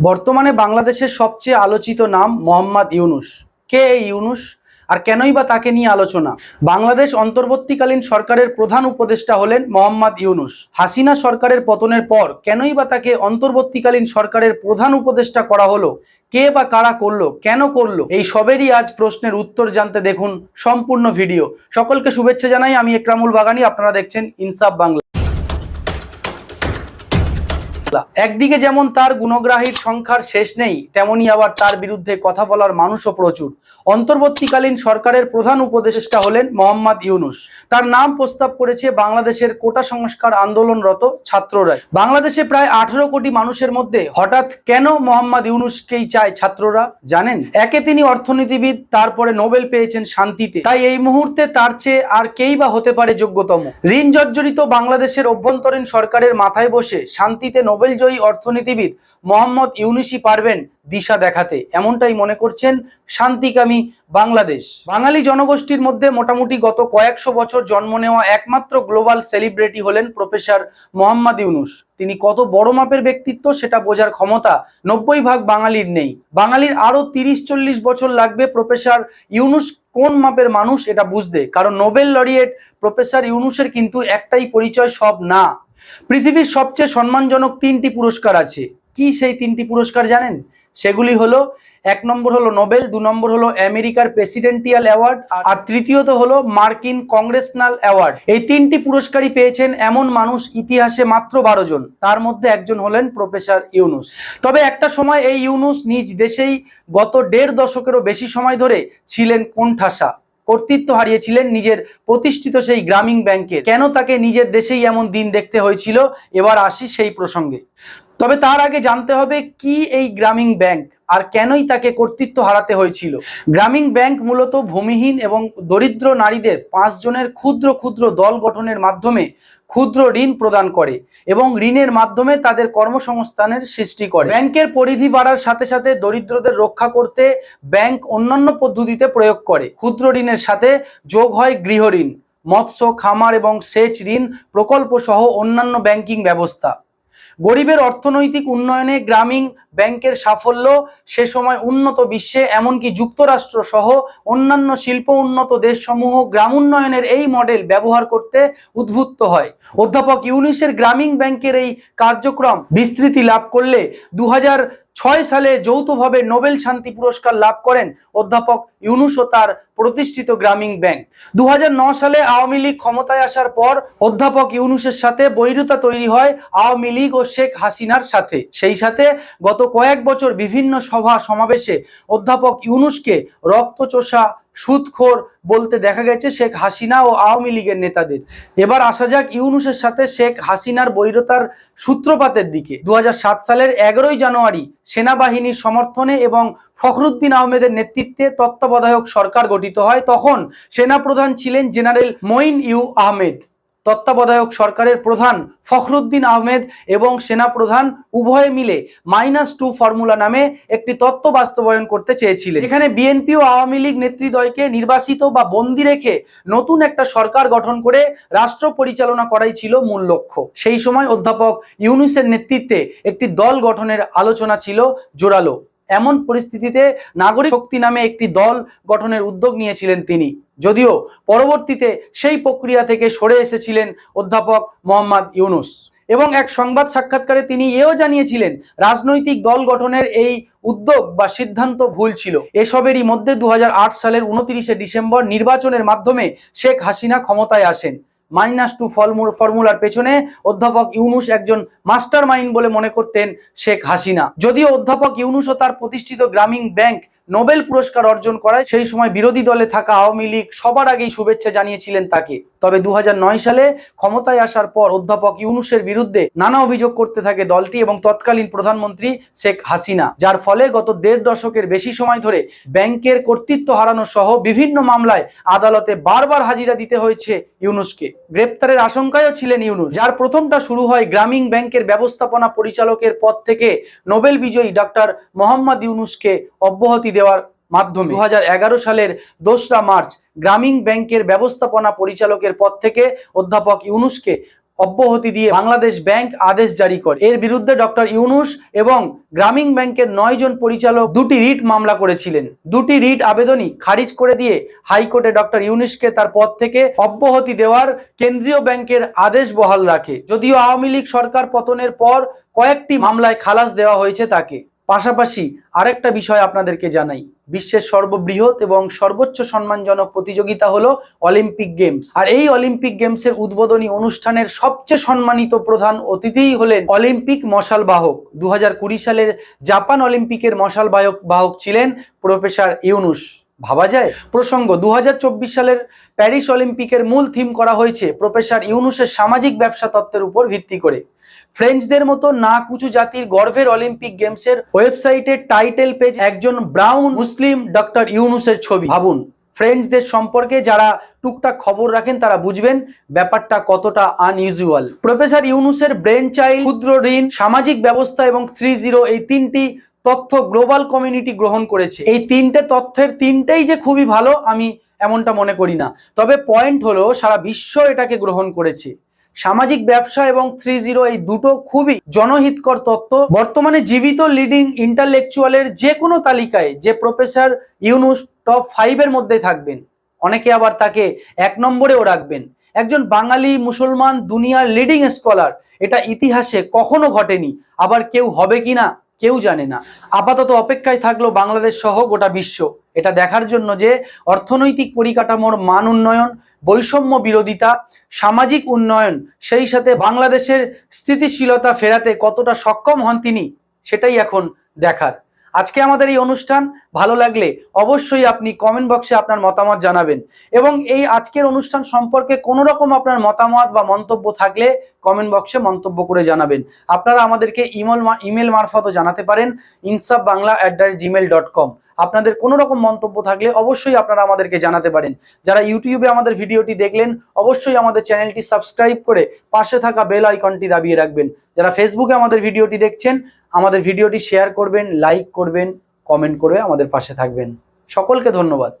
বর্তমানে বাংলাদেশের সবচেয়ে আলোচিত নাম মোহাম্মদ ইউনুস। কে এই ইউনুস? আর কেনই বা তাকে নিয়ে আলোচনা? বাংলাদেশ অন্তর্বর্তীকালীন সরকারের প্রধান উপদেষ্টা হলেন মোহাম্মদ ইউনুস। হাসিনা সরকারের পতনের পর কেনই বা তাকে অন্তর্বর্তীকালীন সরকারের প্রধান উপদেষ্টা করা হলো? কে বা কারা করল? কেন করল? এই সবেরই আজ প্রশ্নের উত্তর জানতে দেখুন সম্পূর্ণ ভিডিও। সকলকে শুভেচ্ছা জানাই, আমি একরামুল বাগানি, আপনারা দেখছেন ইনসাফ বাংলা। একদিকে যেমন তার গুণগ্রাহীর সংখ্যার শেষ নেই, তেমনি আবার তার বিরুদ্ধে কথা বলার মানুষও প্রচুর। অন্তর্বর্তীকালীন সরকারের প্রধান উপদেষ্টা হলেন মোহাম্মদ ইউনুস। তার নাম প্রস্তাব করেছে বাংলাদেশের কোটা সংস্কার আন্দোলনরত ছাত্ররা বাংলাদেশে প্রায় আঠারো কোটি মানুষের মধ্যে হঠাৎ কেন মোহাম্মদ ইউনুসকেই চায় ছাত্ররা, জানেন? একে তিনি অর্থনীতিবিদ, তারপরে নোবেল পেয়েছেন শান্তিতে। তাই এই মুহূর্তে তার চেয়ে আর কেই বা হতে পারে যোগ্যতম? ঋণ জর্জরিত বাংলাদেশের অভ্যন্তরীণ সরকারের মাথায় বসে শান্তিতে নোবেলজয়ী অর্থনীতিবিদ মোহাম্মদ ইউনুসই পারবেন দিশা দেখাতে, এমনটাই মনে করছেন শান্তিকামী বাংলাদেশ। বাঙালি জনগোষ্ঠীর মধ্যে মোটামুটি গত কয়েকশো বছর জন্ম নেওয়া একমাত্র গ্লোবাল সেলিব্রিটি হলেন প্রফেসর মোহাম্মদ ইউনুস। তিনি কত বড় মাপের ব্যক্তিত্ব সেটা বোঝার ক্ষমতা নব্বই ভাগ বাঙালির নেই। বাঙালির আরও তিরিশ চল্লিশ বছর লাগবে প্রফেসর ইউনুস কোন মাপের মানুষ এটা বুঝতে, কারণ নোবেল লরিয়েট প্রফেসর ইউনুসের কিন্তু একটাই পরিচয় সব না। পৃথিবীর সবচেয়ে সম্মানজনক তিনটি পুরস্কার আছে। কি সেই তিনটি পুরস্কার জানেন? সেগুলি হলো, এক নম্বর হলো নোবেল, দু নম্বর হলো আমেরিকার প্রেসিডেন্টিয়াল অ্যাওয়ার্ড, আর তৃতীয়ত হলো মার্কিন কংগ্রেসনাল অ্যাওয়ার্ড। এই তিনটি পুরস্কারই পেয়েছেন এমন মানুষ ইতিহাসে মাত্র বারো জন। তার মধ্যে একজন হলেন প্রফেসর ইউনুস। তবে একটা সময় এই ইউনুস নিজ দেশেই গত দেড় দশকেরও বেশি সময় ধরে ছিলেন কোণঠাসা। কর্তৃত্ব হারিয়েছিলেন নিজের প্রতিষ্ঠিত সেই গ্রামীণ ব্যাংকের। কেন তাকে নিজের দেশেই এমন দিন দেখতে হয়েছিল? এবার আসি সেই প্রসঙ্গে। তবে তার আগে জানতে হবে কি এই গ্রামীণ ব্যাংক আর কেনই তাকে কর্তৃত্ব হারাতে হয়েছিল। গ্রামীণ ব্যাংক মূলত ভূমিহীন এবং দরিদ্র নারীদের পাঁচজনের ক্ষুদ্র ক্ষুদ্র দল গঠনের মাধ্যমে ক্ষুদ্র ঋণ প্রদান করে এবং ঋণের মাধ্যমে তাদের কর্মসংস্থানের সৃষ্টি করে। ব্যাংকের পরিধি বাড়ার সাথে সাথে দরিদ্রদের রক্ষা করতে ব্যাংক অন্যান্য পদ্ধতিতে প্রয়োগ করে। ক্ষুদ্র ঋণের সাথে যোগ হয় গৃহ ঋণ, মৎস্য, খামার এবং সেচ ঋণ প্রকল্প সহ অন্যান্য ব্যাংকিং ব্যবস্থা। গরিবের অর্থনৈতিক উন্নয়নে গ্রামীণ ব্যাংকের সাফল্য, সে সময় উন্নত বিশ্বে, এমনকি যুক্তরাষ্ট্র সহ অন্যান্য শিল্প উন্নত দেশসমূহ গ্রাম উন্নয়নের এই মডেল ব্যবহার করতে উদ্বুদ্ধ হয়। অধ্যাপক ইউনিসের গ্রামীণ ব্যাংকের এই কার্যক্রম বিস্তৃতি লাভ করলে দু হাজার ছয় সালে যৌথভাবে নোবেল শান্তি পুরস্কার লাভ করেন অধ্যাপক ইউনুস ও তার প্রতিষ্ঠিত গ্রামীণ ব্যাংক। দুহাজার নয় সালে আওয়ামী লীগ ক্ষমতায় আসার পর অধ্যাপক ইউনুসের সাথে বৈরতা তৈরি হয় আওয়ামী লীগ ও শেখ হাসিনার সাথে। সেই সাথে গত কয়েক বছর বিভিন্ন সভা সমাবেশে অধ্যাপক ইউনুসকে রক্তচোষা সুদখোর বলতে দেখা গেছে শেখ হাসিনা ও আওয়ামী লীগের নেতাদের। এবার আসা যাক ইউনুসের সাথে শেখ হাসিনার বৈরতার সূত্রপাতের দিকে। দু হাজার সাত সালের এগারোই জানুয়ারি সেনাবাহিনীর সমর্থনে এবং ফখরুদ্দিন আহমেদের নেতৃত্বে তত্ত্বাবধায়ক সরকার গঠিত হয়। তখন সেনাপ্রধান ছিলেন জেনারেল মঈন ইউ আহমেদ। তত্ত্বাবধায়ক সরকারের প্রধান ফখরুদ্দিন আহমেদ এবং সেনা প্রধান উভয়ে মিলে মাইনাস টু ফর্মুলা নামে একটি তত্ত্ব বাস্তবায়ন করতে চেয়েছিলেন। এখানে বিএনপি ও আওয়ামী লীগ নেতৃদ্বয়কে নির্বাসিত বা বন্দি রেখে নতুন একটা সরকার গঠন করে রাষ্ট্র পরিচালনা করাই ছিল মূল লক্ষ্য। সেই সময় অধ্যাপক ইউনুসের নেতৃত্বে একটি দল গঠনের আলোচনা ছিল জোরালো। এমন পরিস্থিতিতে নাগরিক শক্তি নামে একটি দল গঠনের উদ্যোগ নিয়েছিলেন তিনি। যদিও পরবর্তীতে সেই প্রক্রিয়া থেকে সরে এসেছিলেন অধ্যাপক মোহাম্মদ ইউনুস। এবং এক সংবাদ সাক্ষাৎকারে তিনি এও জানিয়েছিলেন, রাজনৈতিক দল গঠনের এই উদ্যোগ বা সিদ্ধান্ত ভুল ছিল। এসবেরই মধ্যে দু হাজার আট সালের উনত্রিশে ডিসেম্বর নির্বাচনের মাধ্যমে শেখ হাসিনা ক্ষমতায় আসেন। মাইনাস টু ফর্মুলার পেছনে অধ্যাপক ইউনুস একজন মাস্টার মাইন্ড বলে মনে করতেন শেখ হাসিনা। যদিও অধ্যাপক ইউনুস ও তার প্রতিষ্ঠিত গ্রামীণ ব্যাংক নোবেল পুরস্কার অর্জন করায় সেই সময় বিরোধী দলে থাকা আওয়ামী লীগ সবার আগেই শুভেচ্ছা জানিয়েছিলেন তাকে। তবে দুহাজার নয় সালে ক্ষমতায় আসার পর অধ্যাপক ইউনুসের বিরুদ্ধে নানা অভিযোগ করতে থাকে দলটি এবং তৎকালীন প্রধানমন্ত্রী শেখ হাসিনা। যার ফলে গত দেড় দশকের বেশি সময় ধরে ব্যাংকের কর্তৃত্ব হারানো সহ বিভিন্ন মামলায় আদালতে বারবার হাজিরা দিতে হয়েছে ইউনুসকে। গ্রেপ্তারের আশঙ্কায়ও ছিলেন ইউনুস, যার প্রথমটা শুরু হয় গ্রামীণ ব্যাংকের ব্যবস্থাপনা পরিচালকের পদ থেকে নোবেল বিজয়ী ডক্টর মোহাম্মদ ইউনুসকে অব্যাহতি দেওয়ার মাধ্যমে। দু হাজার এগারো সালের দোসরা মার্চ গ্রামীণ ব্যাংকের ব্যবস্থাপনা পরিচালকের পদ থেকে অধ্যাপক ইউনুসকে অব্যাহতি দিয়ে বাংলাদেশ ব্যাংক আদেশ জারি করে। এর বিরুদ্ধে ডক্টর ইউনুস এবং গ্রামীণ ব্যাংকের নয় জন পরিচালক দুটি রিট মামলা করেছিলেন। দুটি রিট আবেদনই খারিজ করে দিয়ে হাইকোর্টে ডক্টর ইউনুসকে তার পদ থেকে অব্যাহতি দেওয়ার কেন্দ্রীয় ব্যাংকের আদেশ বহাল রাখে। যদিও আওয়ামী লীগ সরকার পতনের পর কয়েকটি মামলায় খালাস দেওয়া হয়েছে তাকে। পাশাপাশি আরেকটা বিষয় আপনাদেরকে জানাই। বিশ্বের সর্ববৃহৎ এবং সর্বোচ্চ সম্মানজনক প্রতিযোগিতা হলো অলিম্পিক গেমস। আর এই অলিম্পিক গেমসের উদ্বোধনী অনুষ্ঠানের সবচেয়ে সম্মানিত প্রধান অতিথিই হলেন অলিম্পিক মশাল বাহক দু সালের জাপান অলিম্পিকের মশাল বাহক বাহক ছিলেন প্রফেসর ইউনুস। ভাবা যায়? প্রসঙ্গ, দুহাজার চব্বিশ সালের প্যারিস অলিম্পিকের মূল থিম করা হয়েছে প্রফেসর ইউনুসের সামাজিক ব্যবসা তত্ত্বের উপর ভিত্তি করে। ফ্রেঞ্চদের মতো না কুচু জাতির গর্ভের অলিম্পিক গেমসের ওয়েবসাইটের টাইটেল পেজ একজন ব্রাউন মুসলিম ডক্টর ইউনুসের ছবি। ভাবুন, ফ্রেঞ্চদের সম্পর্কে যারা টুকটাক খবর রাখেন তারা বুঝবেন ব্যাপারটা কতটা আনইউজুয়াল প্রফেসর ইউনুসের ব্রেন চাইল্ড ক্ষুদ্র ঋণ, সামাজিক ব্যবস্থা এবং থ্রি জিরো এই তিনটি তথ্য গ্লোবাল কমিউনিটি গ্রহণ করেছে। এই তিনটে তথ্যের তিনটেই যে খুবই ভালো, আমি এমনটা মনে করি না। তবে পয়েন্ট হলো, সারা বিশ্ব এটাকে গ্রহণ করেছে। সামাজিক ব্যবসা এবং থ্রি জিরো এই দুটো খুবই জনহিতকর তত্ত্ব। বর্তমানে জীবিত লিডিং ইন্টালেকচুয়ালের যে কোনো তালিকায় যে প্রফেসর ইউনুস টপ ফাইভের মধ্যে থাকবেন। অনেকে আবার তাকে এক নম্বরেও রাখবেন। একজন বাঙালি মুসলমান দুনিয়ার লিডিং স্কলার এটা ইতিহাসে কখনো ঘটেনি। আবার কেউ হবে কিনা কেউ জানে না। আপাতত অপেক্ষায় থাকল বাংলাদেশ সহ গোটা বিশ্ব। এটা দেখার জন্য যে অর্থনৈতিক পরিকাঠামোর মান উন্নয়ন, বৈষম্য বিরোধিতা, সামাজিক উন্নয়ন, সেই সাথে বাংলাদেশের স্থিতিশীলতা ফেরাতে কতটা সক্ষম হন তিনি, সেটাই এখন দেখার। আজকে আমাদের এই অনুষ্ঠান ভালো লাগলে অবশ্যই আপনি কমেন্ট বক্সে আপনার মতামত জানাবেন। এবং এই আজকের অনুষ্ঠান সম্পর্কে কোনো রকম আপনার মতামত বা মন্তব্য থাকলে কমেন্ট বক্সে মন্তব্য করে জানাবেন। আপনারা আমাদেরকে ইমেল ইমেল মারফতও জানাতে পারেন Insaf Bangla at the Gmail dot com আপনাদের কোনো রকম মন্তব্য থাকলে অবশ্যই আপনারা আমাদেরকে জানাতে পারেন। যারা ইউটিউবে আমাদের ভিডিওটি দেখলেন, অবশ্যই আমাদের চ্যানেলটি সাবস্ক্রাইব করে পাশে থাকা বেল আইকনটি দাবিয়ে রাখবেন। যারা ফেসবুকে আমাদের ভিডিওটি দেখছেন আমাদের ভিডিওটি শেয়ার করবেন লাইক করবেন কমেন্ট করে আমাদের পাশে থাকবেন। সকলকে ধন্যবাদ।